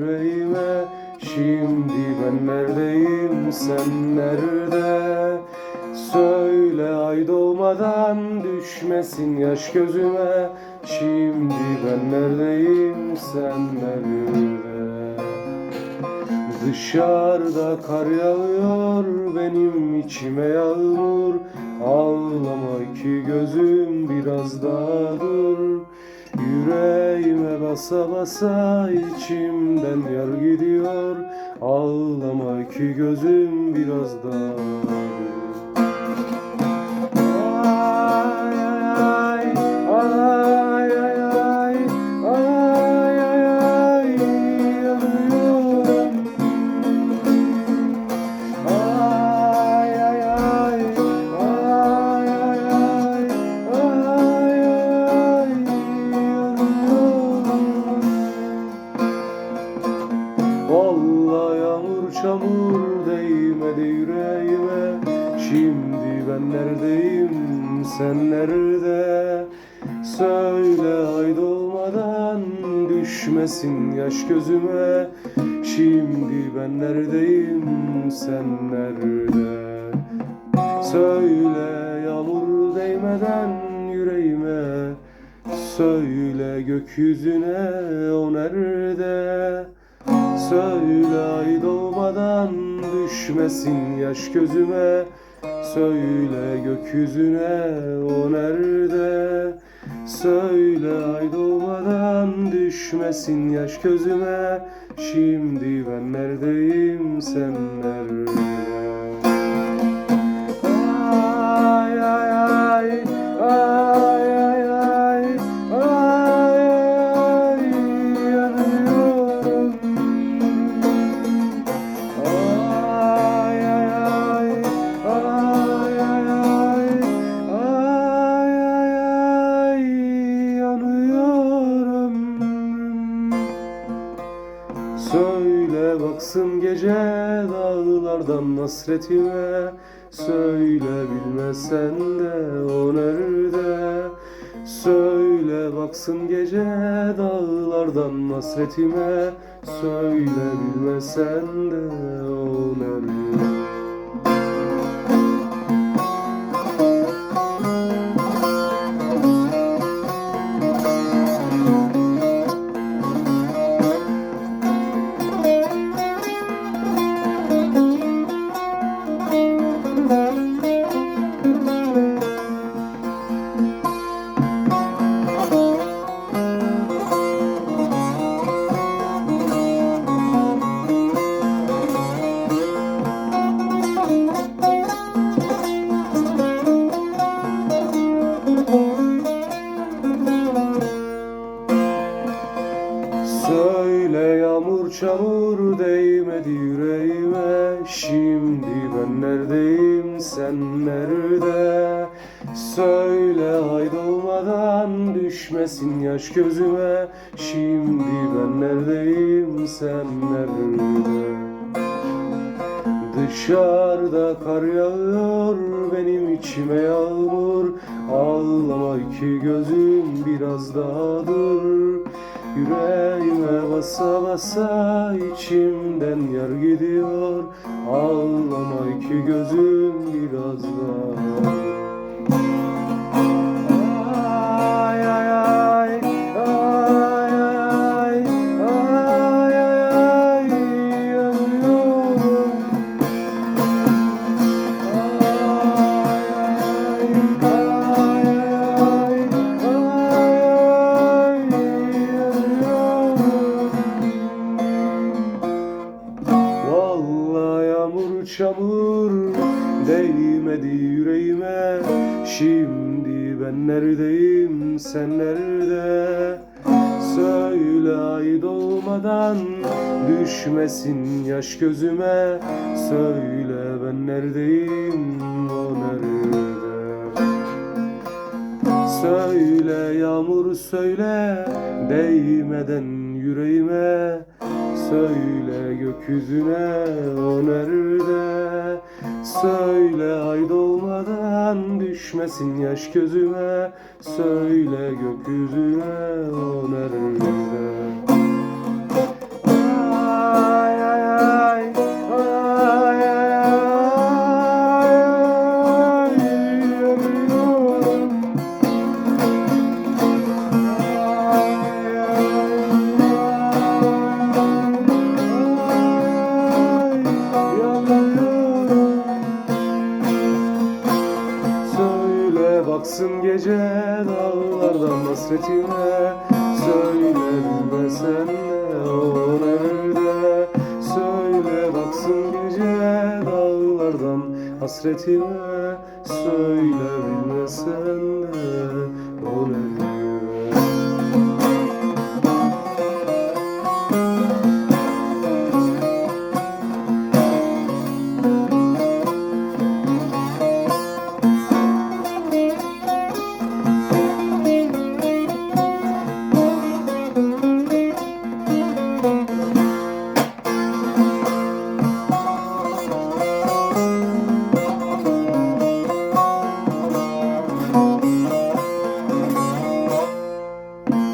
yüreğime. Şimdi ben neredeyim? Sen nerede? Söyle ay doğmadan düşmesin yaş gözüme. Şimdi ben neredeyim? Sen nerede? Dışarıda kar yağıyor benim içime yağmur. Ağlama ki gözüm biraz daha dur basa basa içimden yar gidiyor. Ağlama ki gözüm biraz daha yüreğime Şimdi ben neredeyim? Sen nerede? Söyle ay doğmadan düşmesin yaş gözüme. Şimdi ben neredeyim? Sen nerede? Söyle yağmur değmeden yüreğime. Söyle gökyüzüne o nerede Söyle ay doğmadan düşmesin yaş gözüme. Söyle gökyüzüne o nerede? Söyle ay doğmadan düşmesin yaş gözüme. Şimdi ben neredeyim sen nerede baksın gece dağlardan hasretime Söyle bilmesen de o nerede? Söyle baksın gece dağlardan hasretime Söyle bilmesen de o nerede Söyle yağmur çamur değmedi yüreğime. Şimdi ben neredeyim sen nerede? Söyle ay doğmadan düşmesin yaş gözüme. Şimdi ben neredeyim sen nerede? Dışarıda kar yağıyor benim içime yağmur. Ağlama ki gözüm biraz daha dur Yüreğime basa basa içimden yar gidiyor. Ağlama ki gözüm biraz daha çamur değmedi yüreğime. Şimdi ben neredeyim sen nerede? Söyle ay doğmadan düşmesin yaş gözüme. Söyle ben neredeyim o nerede? Söyle yağmur söyle değmeden yüreğime Söyle gökyüzüne o nerede? Söyle ay doğmadan Aman düşmesin yaş gözüme. Söyle gökyüzüne o nerede baksın gece dağlardan hasretine Söyle bilmesen de o nerede Söyle baksın gece dağlardan hasretine Söyle bilmesen de o nerede